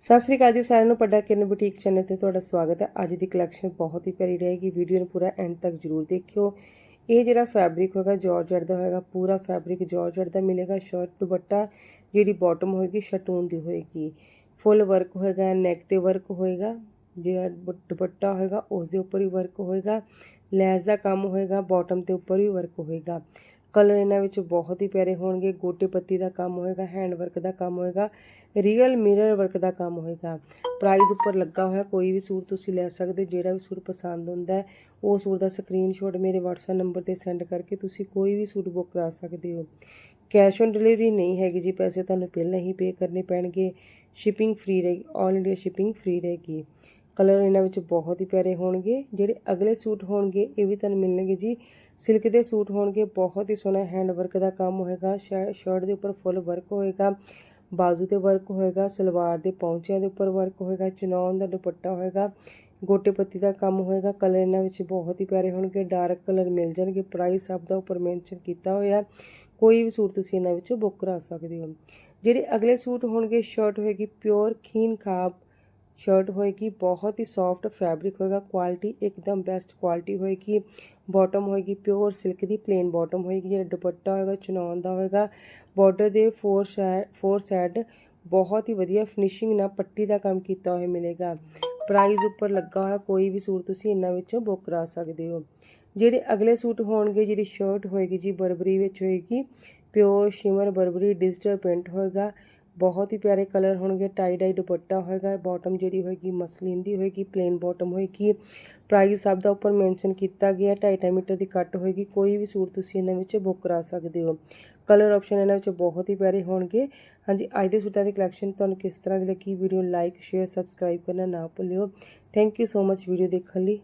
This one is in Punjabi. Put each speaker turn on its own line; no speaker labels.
ਸਤਿ ਸ੍ਰੀ ਅਕਾਲ ਜੀ ਸਾਰਿਆਂ ਨੂੰ ਪੱਡਾ ਕਿਰਨ ਬੁਟੀਕ ਚੈਨਲ ਤੇ ਤੁਹਾਡਾ ਸਵਾਗਤ ਹੈ। ਅੱਜ ਦੀ ਕਲੈਕਸ਼ਨ ਬਹੁਤ ਹੀ ਪਿਆਰੀ ਰਹੇਗੀ। ਵੀਡੀਓ ਨੂੰ ਪੂਰਾ ਐਂਡ ਤੱਕ ਜਰੂਰ ਦੇਖਿਓ। ਇਹ ਜਿਹੜਾ ਫੈਬਰਿਕ ਹੋਗਾ ਜਾਰਜਟ ਦਾ ਹੋਏਗਾ, ਪੂਰਾ ਫੈਬਰਿਕ ਜਾਰਜਟ ਦਾ ਮਿਲੇਗਾ। ਸ਼ਰਟ ਦੁਪੱਟਾ ਜਿਹੜੀ ਬਾਟਮ ਹੋਏਗੀ ਸ਼ਟੂਨ ਦੀ ਹੋਏਗੀ। ਫੁੱਲ ਵਰਕ ਹੋਏਗਾ ਨੈਕ ਤੇ ਵਰਕ ਹੋਏਗਾ। ਜਿਹੜਾ ਦੁ- ਦੁਪੱਟਾ ਹੋਏਗਾ ਉਸ ਦੇ ਉੱਪਰ ਹੀ ਵਰਕ ਹੋਏਗਾ। ਲੈਸ ਦਾ ਕੰਮ ਹੋਏਗਾ ਬਾਟਮ ਤੇ ਉੱਪਰ ਵੀ ਵਰਕ ਹੋਏਗਾ। ਕਲਰ ਇਹਨਾਂ ਵਿੱਚ ਬਹੁਤ ਹੀ ਪਿਆਰੇ ਹੋਣਗੇ। ਗੋਟੇ ਪੱਤੀ ਦਾ ਕੰਮ ਹੋਏਗਾ ਹੈਂਡ ਵਰਕ ਦਾ ਕੰਮ ਹੋਏਗਾ ਰੀਅਲ ਮਿਰਰ ਵਰਕ ਦਾ ਕੰਮ ਹੋਏਗਾ। ਪ੍ਰਾਈਸ ਉੱਪਰ ਲੱਗਾ ਹੋਇਆ, ਕੋਈ ਵੀ ਸੂਟ ਤੁਸੀਂ ਲੈ ਸਕਦੇ ਹੋ। ਜਿਹੜਾ ਵੀ ਸੂਟ ਪਸੰਦ ਹੁੰਦਾ ਹੈ, ਉਹ ਸੂਟ ਦਾ ਸਕਰੀਨਸ਼ਾਟ ਮੇਰੇ WhatsApp ਨੰਬਰ ਤੇ ਸੈਂਡ ਕਰਕੇ ਤੁਸੀਂ ਕੋਈ ਵੀ ਸੂਟ ਬੁੱਕ ਕਰਾ ਸਕਦੇ ਹੋ। ਕੈਸ਼ ਔਨ ਡਿਲੀਵਰੀ ਨਹੀਂ ਹੈਗੀ ਜੀ, ਪੈਸੇ ਤੁਹਾਨੂੰ ਪਹਿਲਾਂ ਹੀ ਪੇ ਕਰਨੇ ਪੈਣਗੇ। ਸ਼ਿਪਿੰਗ ਫ੍ਰੀ ਰਹੇਗੀ ਆਲ ਇੰਡੀਆ ਸ਼ਿਪਿੰਗ ਫ੍ਰੀ ਰਹੇਗੀ ਕਲਰ ਇਹਨਾਂ ਵਿੱਚ ਬਹੁਤ ਹੀ ਪਿਆਰੇ ਹੋਣਗੇ। ਜਿਹੜੇ ਅਗਲੇ ਸੂਟ ਹੋਣਗੇ, ਇਹ ਵੀ ਤੁਹਾਨੂੰ ਮਿਲਣਗੇ ਜੀ। ਸਿਲਕ ਦੇ ਸੂਟ ਹੋਣਗੇ, ਬਹੁਤ ਹੀ ਸੋਹਣਾ ਹੈਂਡ ਵਰਕ ਦਾ ਕੰਮ ਹੋਏਗਾ। ਸ਼ਰਟ ਦੇ ਉੱਪਰ ਫੁੱਲ ਵਰਕ ਹੋਏਗਾ। ਬਾਜ਼ੂ ਤੇ ਵਰਕ ਹੋਏਗਾ, ਸਲਵਾਰ ਦੇ ਪੌਂਚਿਆਂ ਦੇ ਉੱਪਰ ਵਰਕ ਹੋਏਗਾ, ਚਨੌਨ ਦਾ ਦੁਪੱਟਾ ਹੋਏਗਾ, ਗੋਟੇ ਪੱਤੀ ਦਾ ਕੰਮ ਹੋਏਗਾ। ਕਲਰ ਇਹਨਾਂ ਵਿੱਚ ਬਹੁਤ ਹੀ ਪਿਆਰੇ ਹੋਣਗੇ। ਡਾਰਕ ਕਲਰ ਮਿਲ ਜਾਣਗੇ। ਪ੍ਰਾਈਸ ਸਭ ਦਾ ਉੱਪਰ ਮੈਂਸ਼ਨ ਕੀਤਾ ਹੋਇਆ। ਕੋਈ ਵੀ ਸੂਟ ਤੁਸੀਂ ਇਹਨਾਂ ਵਿੱਚੋਂ ਬੁੱਕ ਕਰਾ ਸਕਦੇ ਹੋ। ਜਿਹੜੇ ਅਗਲੇ ਸੂਟ ਹੋਣਗੇ ਸ਼ਰਟ ਹੋਏਗੀ ਪਿਓਰ ਖੀਨ, ਖਾਬ ਸ਼ਰਟ ਹੋਏਗੀ, ਬਹੁਤ ਹੀ ਸੌਫਟ ਫੈਬਰਿਕ ਹੋਏਗਾ ਕੁਆਲਿਟੀ ਇੱਕਦਮ ਬੈਸਟ ਕੁਆਲਿਟੀ ਹੋਏਗੀ ਬਾਟਮ ਹੋਏਗੀ ਪਿਓਰ ਸਿਲਕ ਦੀ ਪਲੇਨ ਬਾਟਮ ਹੋਏਗੀ, ਜਿਹੜਾ ਦੁਪੱਟਾ ਹੋਏਗਾ ਚਨੌਨ ਦਾ ਹੋਏਗਾ ਬਾਰਡਰ ਦੇ ਫੋਰ ਸਾਈਡ ਫੋਰ ਸਾਈਡ ਬਹੁਤ ਹੀ ਵਧੀਆ ਫਿਨਿਸ਼ਿੰਗ ਨਾਲ ਪੱਟੀ ਦਾ ਕੰਮ ਕੀਤਾ ਹੋਇਆ ਮਿਲੇਗਾ। ਪ੍ਰਾਈਸ ਉੱਪਰ ਲੱਗਾ ਹੋਇਆ, ਕੋਈ ਵੀ ਸੂਟ ਤੁਸੀਂ ਇਹਨਾਂ ਵਿੱਚੋਂ ਬੁੱਕ ਕਰਾ ਸਕਦੇ ਹੋ। ਜਿਹੜੇ ਅਗਲੇ ਸੂਟ ਹੋਣਗੇ, ਜਿਹੜੀ ਸ਼ਰਟ ਹੋਏਗੀ ਜੀ, ਬਰਬਰੀ ਵਿੱਚ ਹੋਏਗੀ pure shimmer Burberry digital print ਹੋਏਗਾ ਬਹੁਤ ਹੀ ਪਿਆਰੇ ਕਲਰ ਹੋਣਗੇ ਟਾਈ ਡਾਈ ਦੁਪੱਟਾ ਹੋਏਗਾ ਬਾਟਮ ਜਿਹੜੀ ਹੋਏਗੀ ਮਸਲਿਨ ਦੀ ਹੋਏਗੀ ਪਲੇਨ ਬਾਟਮ ਹੋਏਗੀ। ਪ੍ਰਾਈਸ ਸਭ ਦਾ ਉੱਪਰ ਮੈਂਸ਼ਨ ਕੀਤਾ ਗਿਆ 2.5 ਮੀਟਰ ਦੀ ਕੱਟ ਹੋਏਗੀ, ਕੋਈ ਵੀ ਸੂਟ ਤੁਸੀਂ ਇਹਨਾਂ ਵਿੱਚ ਬੁੱਕ ਕਰਾ ਸਕਦੇ ਹੋ। ਕਲਰ ਆਪਸ਼ਨ ਇਹਨਾਂ ਵਿੱਚ ਬਹੁਤ ਹੀ ਪਿਆਰੇ ਹੋਣਗੇ। ਹਾਂਜੀ, ਅੱਜ ਦੇ ਸੂਟਾਂ ਦੀ ਕਲੈਕਸ਼ਨ ਤੁਹਾਨੂੰ ਕਿਸ ਤਰ੍ਹਾਂ ਦੀ ਲੱਗੀ? ਵੀਡੀਓ ਲਾਈਕ ਸ਼ੇਅਰ ਸਬਸਕ੍ਰਾਈਬ ਕਰਨਾ ਨਾ ਭੁੱਲਿਓ। Thank you so much video ਦੇਖਣ ਲਈ।